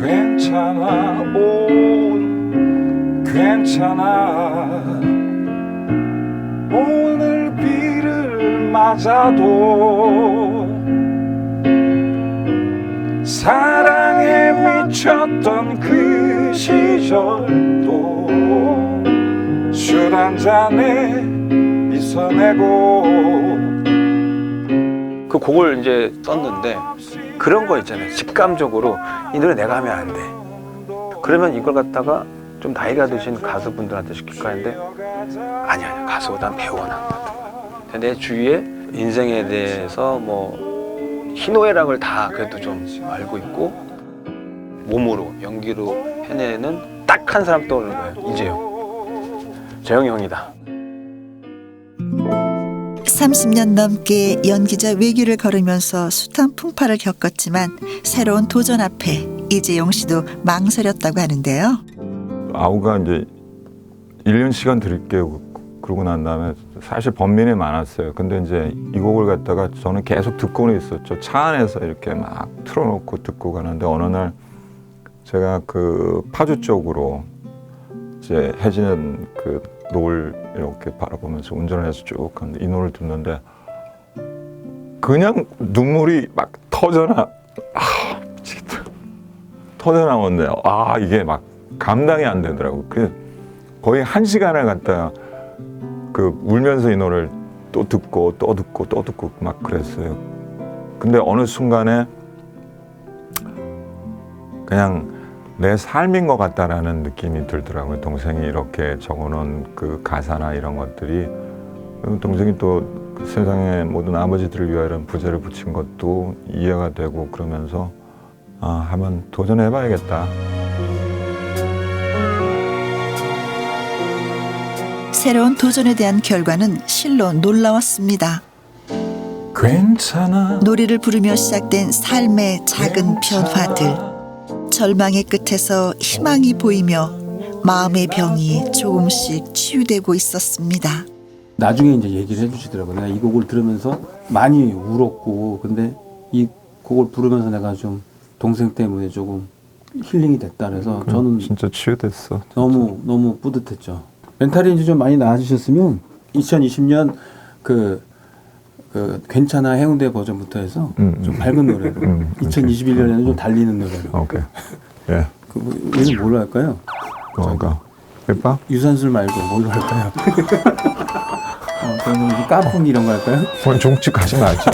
괜찮아 오 괜찮아. 오늘 비를 맞아도 사랑에 미쳤던 그 시절도 술 한 잔에 있어내고 그 곡을 이제 썼는데 그런 거 있잖아요. 직감적으로 이 노래 내가 하면 안 돼. 그러면 이걸 갖다가 좀 나이가 드신 가수분들한테 시킬까 했는데 아니 아니 가수보단 배우가 내 주위에 인생에 대해서 뭐 희노애락을 다 그래도 좀 알고 있고 몸으로 연기로 해내는 딱 한 사람 떠오르는 거예요. 이재용. 재영이 형이다. 30년 넘게 연기자 외길을 걸으면서 숱한 풍파를 겪었지만 새로운 도전 앞에 이재용 씨도 망설였다고 하는데요. 아우가 이제 1년 시간 드릴게요. 그러고 난 다음에 사실 번민이 많았어요. 근데 이제 이 곡을 갖다가 저는 계속 듣고는 있었죠. 차 안에서 이렇게 막 틀어놓고 듣고 가는데 어느 날 제가 그 파주 쪽으로 이제 해지는 그 노을 이렇게 바라보면서 운전을 해서 쭉 가는데 이 노래를 듣는데 그냥 눈물이 막 터져나 아 미치겠다 터져나왔네요. 아 이게 막 감당이 안 되더라고. 그 거의 한 시간을 갖다 그 울면서 이 노래를 또 듣고 또 듣고 또 듣고 막 그랬어요. 근데 어느 순간에 그냥 내 삶인 것 같다라는 느낌이 들더라고요. 동생이 이렇게 적어놓은 그 가사나 이런 것들이 동생이 또그 세상의 모든 아버지들을 위하여 이런 부제를 붙인 것도 이해가 되고 그러면서 아, 한번 도전해봐야겠다. 새로운 도전에 대한 결과는 실로 놀라웠습니다. 괜찮아. 노래를 부르며 시작된 삶의 작은 변화들. 절망의 끝에서 희망이 보이며 마음의 병이 조금씩 치유되고 있었습니다. 나중에 이제 얘기를 해주시더라고요. 내가 이 곡을 들으면서 많이 울었고, 근데 이 곡을 부르면서 내가 좀 동생 때문에 조금 힐링이 됐다 그래서 저는 진짜 치유됐어. 너무 너무 뿌듯했죠. 멘탈이 이제 좀 많이 나아지셨으면 2020년 그, 그 괜찮아 해운대 버전부터 해서 음, 좀 음. 밝은 노래로 음, 2021년에는 좀 달리는 노래로 오케이. 예. 그 뭐, 얘는 뭘로 할까요? 뭐가? 뺄까? 유산술 말고 뭘로 할까요? 어, 그러면 이제 까풍 이런 거 할까요? 그건 종칙 하지 말자.